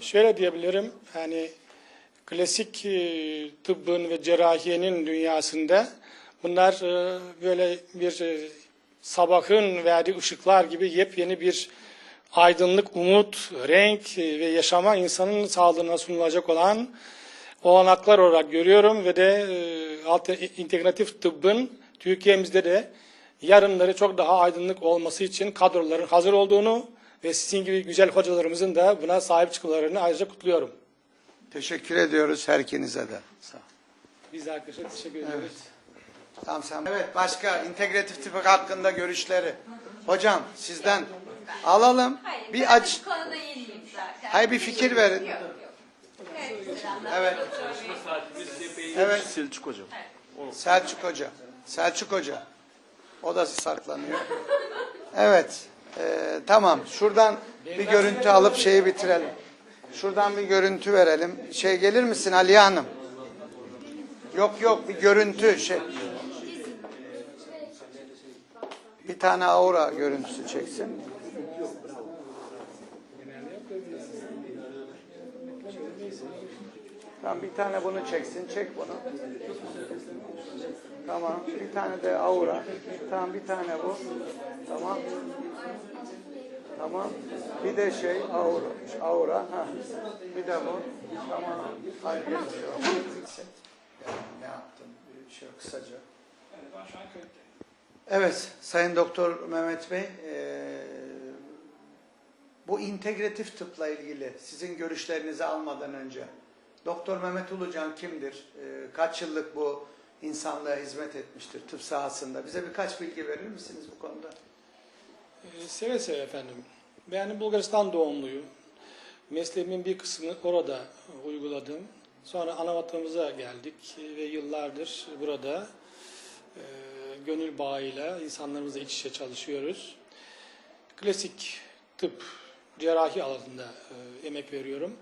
Şöyle diyebilirim, yani klasik e, tıbbın ve cerrahiyenin dünyasında bunlar e, böyle bir e, sabahın verdiği ışıklar gibi yepyeni bir aydınlık, umut, renk ve yaşama insanın sağlığına sunulacak olan olanaklar olarak görüyorum ve de integratif tıbbın Türkiye'mizde de yarınları çok daha aydınlık olması için kadroların hazır olduğunu ve sizin gibi güzel hocalarımızın da buna sahip çıkmalarını ayrıca kutluyorum. Teşekkür ediyoruz her ikinize de. Sağ ol. Biz de arkadaşlar teşekkür ediyoruz. Tamam sen. Evet başka integratif tıp hakkında görüşleri. Hocam sizden alalım. Hayır, Bir aç. Hayır bir fikir verin. Yok yok. Evet. Evet. Evet. Selçuk hocam. Selçuk Hoca. Selçuk Hoca. O da saklanıyor. Evet. Ee, tamam. Şuradan bir görüntü alıp şeyi bitirelim. Şuradan bir görüntü verelim. Şey gelir misin Aliye Hanım? Yok yok bir görüntü şey. Bir tane aura görüntüsü çeksin. Tamam bir tane bunu çeksin. Çek bunu. Tamam. Bir tane de aura. Tamam bir tane bu. Tamam. Tamam. Bir de şey aura. Aura. Ha. Bir de bu. Tamam. Hadi geçiyorum. Ne yaptın? Şey kısaca. Evet, Sayın Doktor Mehmet Bey, eee, bu integratif tıpla ilgili sizin görüşlerinizi almadan önce, Doktor Mehmet Ulucan kimdir? Eee, kaç yıllık bu insanlığa hizmet etmiştir tıp sahasında? Bize birkaç bilgi verir misiniz bu konuda? Ee, Seve seve efendim. Ben Bulgaristan doğumluyum. Mesleğimin bir kısmını orada uyguladım. Sonra ana vatanımıza geldik ve yıllardır burada e, gönül bağıyla insanlarımızla iç içe çalışıyoruz. Klasik tıp, cerrahi alanında e, emek veriyorum.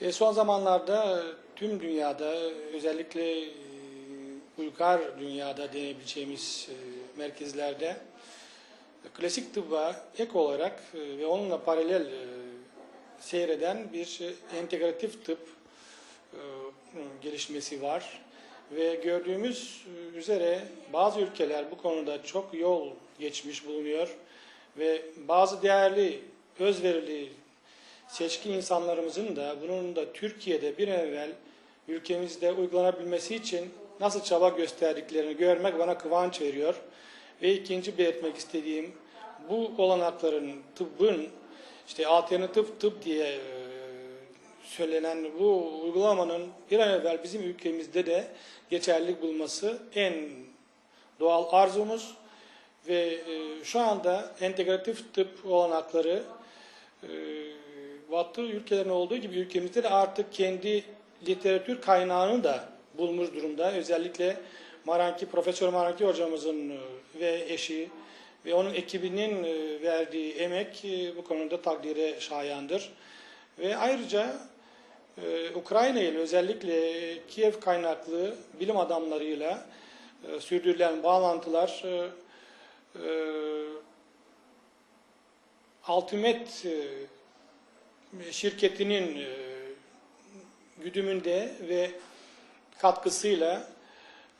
E, son zamanlarda tüm dünyada özellikle e, uygar dünyada diyebileceğimiz e, merkezlerde klasik tıbba ek olarak e, ve onunla paralel e, seyreden bir e, integratif tıp e, gelişmesi var. Ve gördüğümüz üzere bazı ülkeler bu konuda çok yol geçmiş bulunuyor ve bazı değerli, özverili, seçkin insanlarımızın da bunun da Türkiye'de bir evvel ülkemizde uygulanabilmesi için nasıl çaba gösterdiklerini görmek bana kıvanç veriyor. Ve ikinci belirtmek istediğim bu olanakların tıbbın işte alternatif tıp diye e, söylenen bu uygulamanın bir an evvel bizim ülkemizde de geçerlilik bulması en doğal arzumuz ve e, şu anda integratif tıp olanakları e, Batı ülkelerin olduğu gibi ülkemizde de artık kendi literatür kaynağını da bulmuş durumda. Özellikle Maranki, Profesör Maranki hocamızın e, ve eşi ve onun ekibinin e, verdiği emek e, bu konuda takdire şayandır. Ve ayrıca Ukrayna ile özellikle Kiev kaynaklı bilim adamlarıyla sürdürülen bağlantılar Altimet şirketinin e, güdümünde ve katkısıyla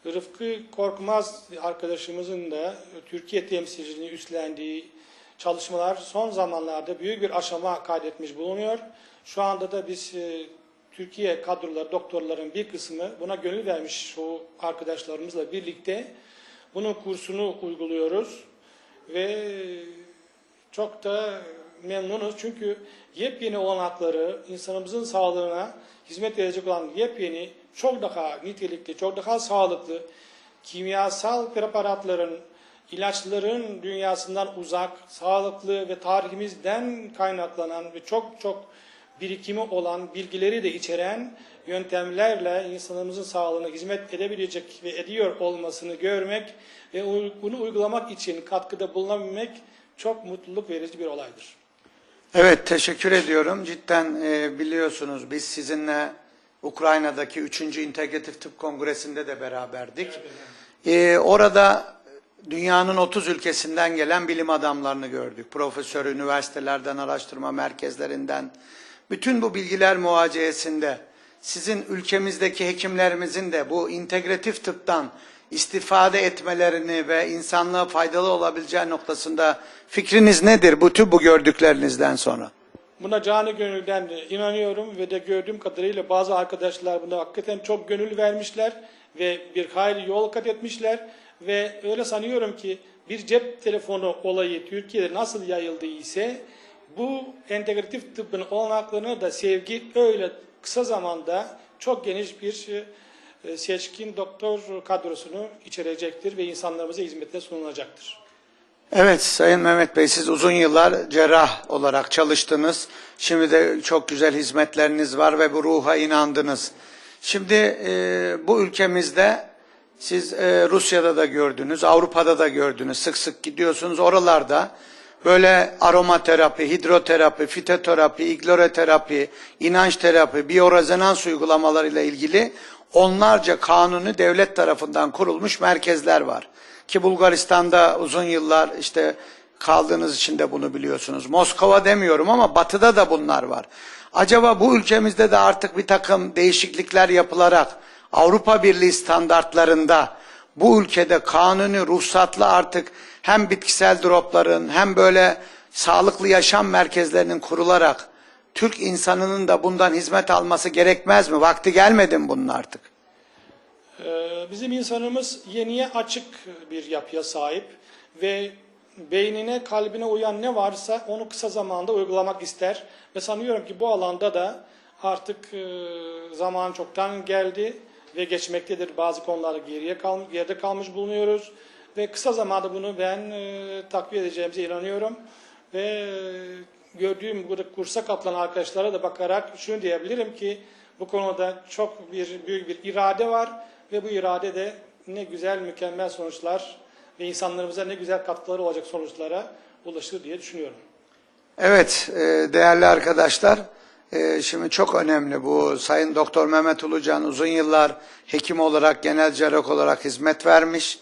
Rıfkı Korkmaz arkadaşımızın da Türkiye temsilciliğini üstlendiği çalışmalar son zamanlarda büyük bir aşama kaydetmiş bulunuyor. Şu anda da biz e, Türkiye kadroları, doktorların bir kısmı buna gönül vermiş o arkadaşlarımızla birlikte bunun kursunu uyguluyoruz ve çok da memnunuz çünkü yepyeni olanakları insanımızın sağlığına hizmet edecek olan yepyeni çok daha nitelikli, çok daha sağlıklı kimyasal preparatların, ilaçların dünyasından uzak, sağlıklı ve tarihimizden kaynaklanan ve çok çok birikimi olan bilgileri de içeren yöntemlerle insanımızın sağlığına hizmet edebilecek ve ediyor olmasını görmek ve bunu uygulamak için katkıda bulunabilmek çok mutluluk verici bir olaydır. Evet teşekkür ediyorum. Cidden e, biliyorsunuz biz sizinle Ukrayna'daki 3. İntegratif Tıp Kongresi'nde de beraberdik. E, orada dünyanın 30 ülkesinden gelen bilim adamlarını gördük. Profesör, üniversitelerden, araştırma merkezlerinden Bütün bu bilgiler muhaceyesinde sizin ülkemizdeki hekimlerimizin de bu integratif tıptan istifade etmelerini ve insanlığa faydalı olabileceği noktasında fikriniz nedir bu tür bu gördüklerinizden sonra? Buna canı gönülden inanıyorum ve de gördüğüm kadarıyla bazı arkadaşlar buna hakikaten çok gönül vermişler ve bir hayli yol kat etmişler ve öyle sanıyorum ki bir cep telefonu olayı Türkiye'de nasıl yayıldı ise bu entegratif tıbbın olanaklarına da sevgi öyle kısa zamanda çok geniş bir seçkin doktor kadrosunu içerecektir ve insanlarımıza hizmete sunulacaktır. Evet Sayın Mehmet Bey siz uzun yıllar cerrah olarak çalıştınız. Şimdi de çok güzel hizmetleriniz var ve bu ruha inandınız. Şimdi e, bu ülkemizde siz e, Rusya'da da gördünüz, Avrupa'da da gördünüz. Sık sık gidiyorsunuz oralarda böyle aromaterapi, hidroterapi, fitoterapi, igloroterapi, inanç terapi, biyorezonans uygulamalarıyla ilgili onlarca kanuni devlet tarafından kurulmuş merkezler var. Ki Bulgaristan'da uzun yıllar işte kaldığınız için de bunu biliyorsunuz. Moskova demiyorum ama batıda da bunlar var. Acaba bu ülkemizde de artık bir takım değişiklikler yapılarak Avrupa Birliği standartlarında bu ülkede kanuni ruhsatlı artık hem bitkisel dropların hem böyle sağlıklı yaşam merkezlerinin kurularak Türk insanının da bundan hizmet alması gerekmez mi? Vakti gelmedi mi bunun artık? Ee, Bizim insanımız yeniye açık bir yapıya sahip ve beynine, kalbine uyan ne varsa onu kısa zamanda uygulamak ister. Ve sanıyorum ki bu alanda da artık e, zaman çoktan geldi ve geçmektedir. Bazı konularda geriye kalmış, geride kalmış bulunuyoruz. Ve kısa zamanda bunu ben e, takviye edeceğimize inanıyorum. Ve gördüğüm burada kursa katılan arkadaşlara da bakarak şunu diyebilirim ki bu konuda çok bir büyük bir irade var ve bu irade de ne güzel mükemmel sonuçlar ve insanlarımıza ne güzel katkıları olacak sonuçlara ulaşır diye düşünüyorum. Evet e, değerli arkadaşlar e, şimdi çok önemli bu Sayın Doktor Mehmet Ulucan uzun yıllar hekim olarak genel cerrah olarak hizmet vermiş.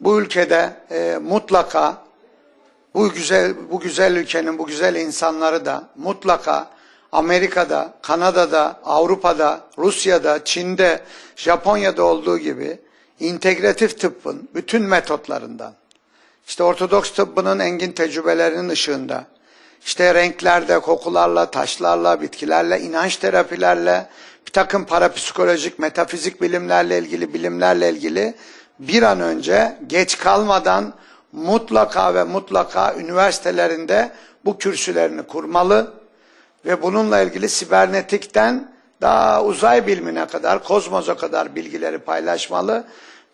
Bu ülkede e, mutlaka bu güzel bu güzel ülkenin bu güzel insanları da mutlaka Amerika'da, Kanada'da, Avrupa'da, Rusya'da, Çin'de, Japonya'da olduğu gibi integratif tıbbın bütün metotlarından işte Ortodoks tıbbının engin tecrübelerinin ışığında, işte renklerde, kokularla, taşlarla, bitkilerle, inanç terapilerle, bir takım parapsikolojik, metafizik bilimlerle ilgili, bilimlerle ilgili bir an önce geç kalmadan mutlaka ve mutlaka üniversitelerinde bu kürsülerini kurmalı ve bununla ilgili sibernetikten daha uzay bilimine kadar, kozmosa kadar bilgileri paylaşmalı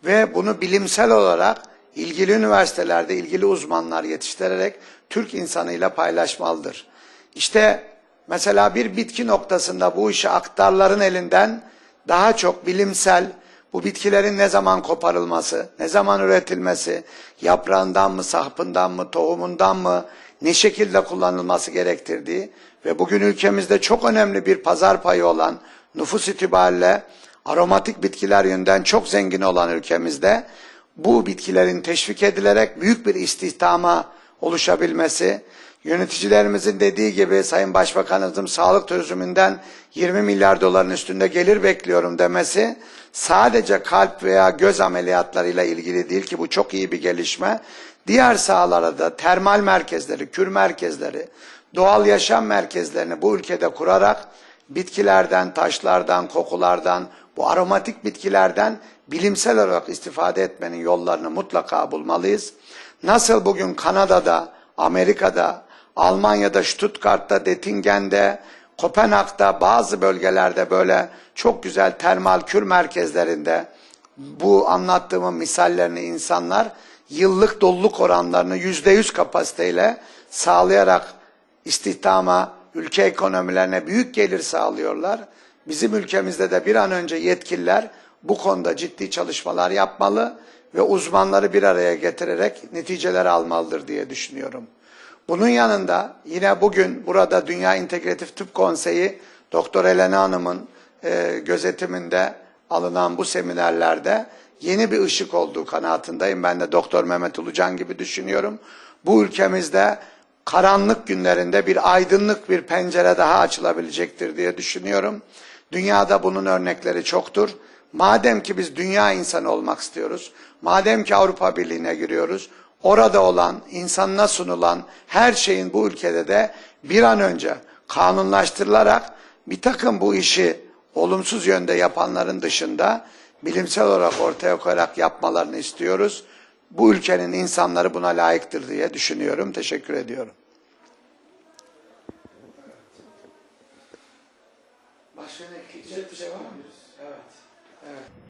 ve bunu bilimsel olarak ilgili üniversitelerde ilgili uzmanlar yetiştirerek Türk insanıyla paylaşmalıdır. İşte mesela bir bitki noktasında bu işi aktarların elinden daha çok bilimsel bu bitkilerin ne zaman koparılması, ne zaman üretilmesi, yaprağından mı, sapından mı, tohumundan mı, ne şekilde kullanılması gerektirdiği ve bugün ülkemizde çok önemli bir pazar payı olan nüfus itibariyle aromatik bitkiler yönden çok zengin olan ülkemizde bu bitkilerin teşvik edilerek büyük bir istihdama oluşabilmesi, yöneticilerimizin dediği gibi Sayın Başbakanımızın sağlık turizminden 20 milyar doların üstünde gelir bekliyorum demesi sadece kalp veya göz ameliyatlarıyla ilgili değil ki bu çok iyi bir gelişme. Diğer sahalara da termal merkezleri, kür merkezleri, doğal yaşam merkezlerini bu ülkede kurarak bitkilerden, taşlardan, kokulardan, bu aromatik bitkilerden bilimsel olarak istifade etmenin yollarını mutlaka bulmalıyız. Nasıl bugün Kanada'da, Amerika'da, Almanya'da, Stuttgart'ta, Dettingen'de, Kopenhag'da bazı bölgelerde böyle çok güzel termal kür merkezlerinde bu anlattığımın misallerini insanlar yıllık doluluk oranlarını yüzde yüz kapasiteyle sağlayarak istihdama, ülke ekonomilerine büyük gelir sağlıyorlar. Bizim ülkemizde de bir an önce yetkililer bu konuda ciddi çalışmalar yapmalı ve uzmanları bir araya getirerek neticeler almalıdır diye düşünüyorum. Bunun yanında yine bugün burada Dünya İntegratif Tıp Konseyi Doktor Elena Hanım'ın e, gözetiminde alınan bu seminerlerde yeni bir ışık olduğu kanaatindeyim. Ben de Doktor Mehmet Ulucan gibi düşünüyorum. Bu ülkemizde karanlık günlerinde bir aydınlık bir pencere daha açılabilecektir diye düşünüyorum. Dünyada bunun örnekleri çoktur. Madem ki biz dünya insanı olmak istiyoruz, madem ki Avrupa Birliği'ne giriyoruz, orada olan, insanına sunulan her şeyin bu ülkede de bir an önce kanunlaştırılarak bir takım bu işi olumsuz yönde yapanların dışında bilimsel olarak ortaya koyarak yapmalarını istiyoruz. Bu ülkenin insanları buna layıktır diye düşünüyorum. Teşekkür ediyorum.